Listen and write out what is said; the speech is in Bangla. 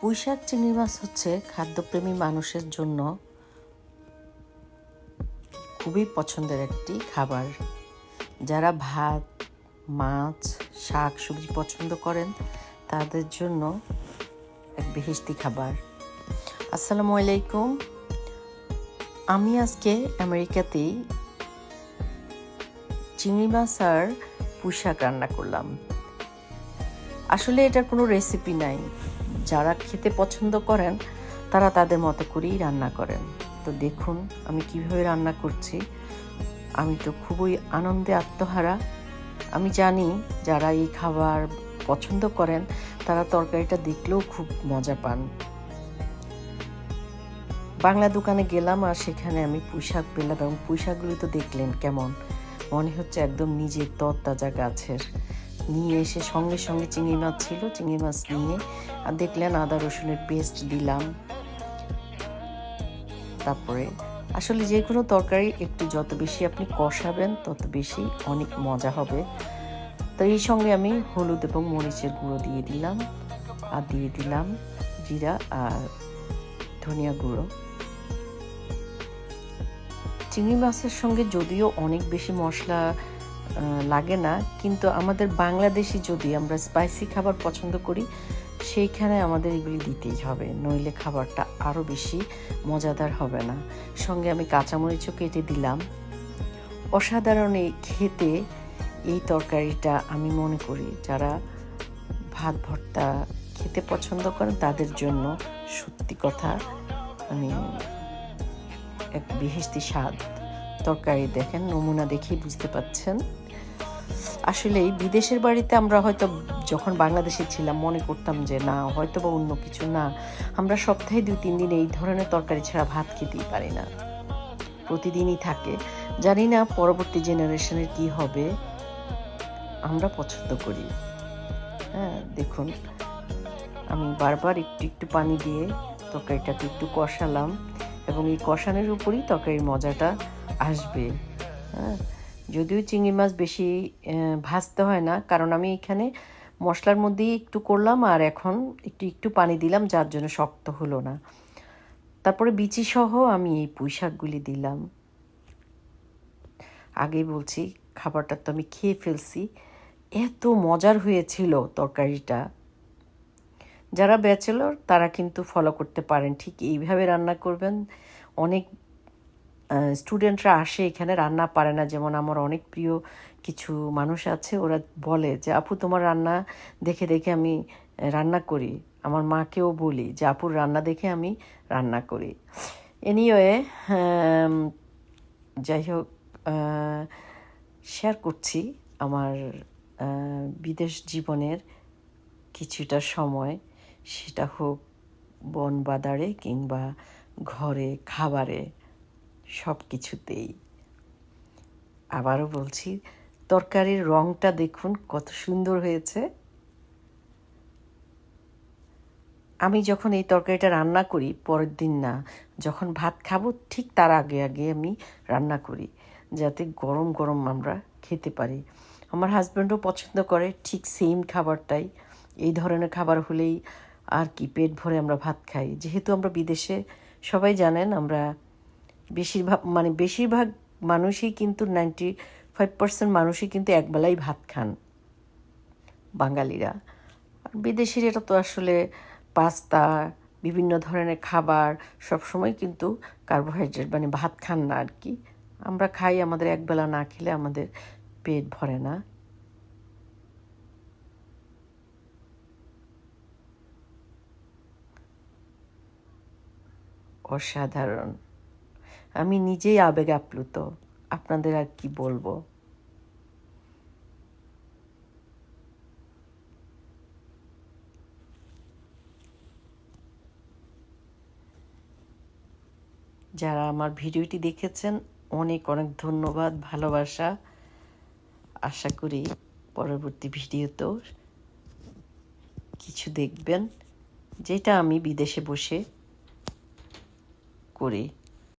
পুঁইশাক চিংড়ি মাছ হচ্ছে খাদ্যপ্রেমী মানুষের জন্য খুবই পছন্দের একটি খাবার। যারা ভাত, মাছ, শাক, সবজি পছন্দ করেন, তাদের জন্য এক বেহেস্তি খাবার। আসসালামু আলাইকুম। আমি আজকে আমেরিকাতেই চিংড়ি মাছ আর পুঁইশাক রান্না করলাম। আসলে এটার কোনো রেসিপি নাই। যারা খেতে পছন্দ করেন, তারা তাদের মতো করেই রান্না করেন। তো দেখুন, আমি কীভাবে রান্না করছি। আমি তো খুবই আনন্দে আত্মহারা। আমি জানি যারা এই খাবার পছন্দ করেন, তারা তরকারিটা দেখলেও খুব মজা পান। বাংলা দোকানে গেলাম আর সেখানে আমি পুঁইশাক পেলাম এবং পুঁইশাকগুলো তো দেখলেন কেমন। মনে হচ্ছে একদম নিজের তরতাজা গাছের। নিয়ে এসে সঙ্গে সঙ্গে চিংড়ি মাছ ছিল, চিংড়ি মাছ নিয়ে। আর দেখলেন আদা রসুনের পেস্ট দিলাম। তারপরে আসলে যে কোনো তরকারি একটু যত বেশি আপনি কষাবেন, তত বেশি অনেক মজা হবে। তো এই সঙ্গে আমি হলুদ এবং মরিচের গুঁড়ো দিয়ে দিলাম। আর দিয়ে দিলাম জিরা আর ধনিয়া গুঁড়ো। চিংড়ি মাছের সঙ্গে যদিও অনেক বেশি মশলা লাগে না। কিন্তু আমাদের বাংলাদেশি যদি আমরা স্পাইসি খাবার পছন্দ করি, সেইখানে আমাদের এগুলি দিতেই হবে। নইলে খাবারটা আরও বেশি মজাদার হবে না। সঙ্গে আমি কাঁচামরিচও কেটে দিলাম। অসাধারণ এই খেতে এই তরকারিটা আমি মনে করি। যারা ভাত ভর্তা খেতে পছন্দ করেন, তাদের জন্য সত্যি কথা মানে এক বিহিস্তি স্বাদ। তরকারি দেখেন, নমুনা দেখেই বুঝতে পাচ্ছেন। আসলে বিদেশের বাড়িতে আমরা হয়তো যখন বাংলাদেশে ছিলাম, মনে করতাম যে না হয়তো বা অন্য কিছু না। আমরা সপ্তাহে দুই, তিন দিন এই ধরনের তরকারি ছাড়া ভাত খেতেই পারি না। প্রতিদিনই থাকে। জানি না পরবর্তী জেনারেশনের কি হবে। আমরা পছন্দ করি। হ্যাঁ দেখুন, আমি বারবার একটু একটু পানি দিয়ে তরকারিটাকে একটু কষালাম এবং এই কষানোর উপরই তরকারির মজাটা আসবে হ্যাঁ? যদিও চিংড়ি মাছ বেশি ভাজতে হয় না, কারণ আমি এখানে মশলার মধ্যেই একটু করলাম আর এখন একটু একটু পানি দিলাম, যার জন্য শক্ত হলো না। তারপরে বিচি সহ আমি এই পুঁই শাকগুলি দিলাম। আগেই বলছি, খাবারটা তো আমি খেয়ে ফেলছি। এত মজার হয়েছিল তরকারিটা। যারা ব্যাচেলর, তারা কিন্তু ফলো করতে পারেন। ঠিক এইভাবে রান্না করবেন। অনেক স্টুডেন্টরা আসে, এখানে রান্না পারে না। যেমন আমার অনেক প্রিয় কিছু মানুষ আছে, ওরা বলে যে, আপু, তোমার রান্না দেখে দেখে আমি রান্না করি। আমার মাকেও বলি যে, আপুর রান্না দেখে আমি রান্না করি। এনিওয়ে যাই হোক শেয়ার করছি আমার বিদেশ জীবনের কিছুটা সময়। সেটা হোক বন বাদারে কিংবা ঘরে, খাবারে। সব কিছুতেই আবারও বলছি, তরকারির রংটা দেখুন কত সুন্দর হয়েছে। আমি যখন এই তরকারিটা রান্না করি, পরের দিন না, যখন ভাত খাব, ঠিক তার আগে আগে আমি রান্না করি, যাতে গরম গরম আমরা খেতে পারি। আমার হাজব্যান্ডও পছন্দ করে, ঠিক সেম খাবারটাই। এই ধরনের খাবার হলেই আর কি পেট ভরে আমরা ভাত খাই। যেহেতু আমরা বিদেশে, সবাই জানেন আমরা বেশিরভাগ মানে বেশিরভাগ মানুষই কিন্তু নাইনটি ফাইভ পার্সেন্ট মানুষই কিন্তু একবেলাই ভাত খান, বাঙালিরা। আর বিদেশির এটা তো আসলে পাস্তা, বিভিন্ন ধরনের খাবার, সবসময় কিন্তু কার্বোহাইড্রেট মানে ভাত খান না আর কি। আমরা খাই, আমাদের একবেলা না খেলে আমাদের পেট ভরে না। অসাধারণ। আমি নিজেই আবেগ আপ্লুত। আপনাদের আর কি বলব? যারা আমার ভিডিওটি দেখেছেন, অনেক অনেক ধন্যবাদ, ভালোবাসা। আশা করি পরবর্তী ভিডিওতেও কিছু দেখবেন, যেটা আমি বিদেশে বসে করি।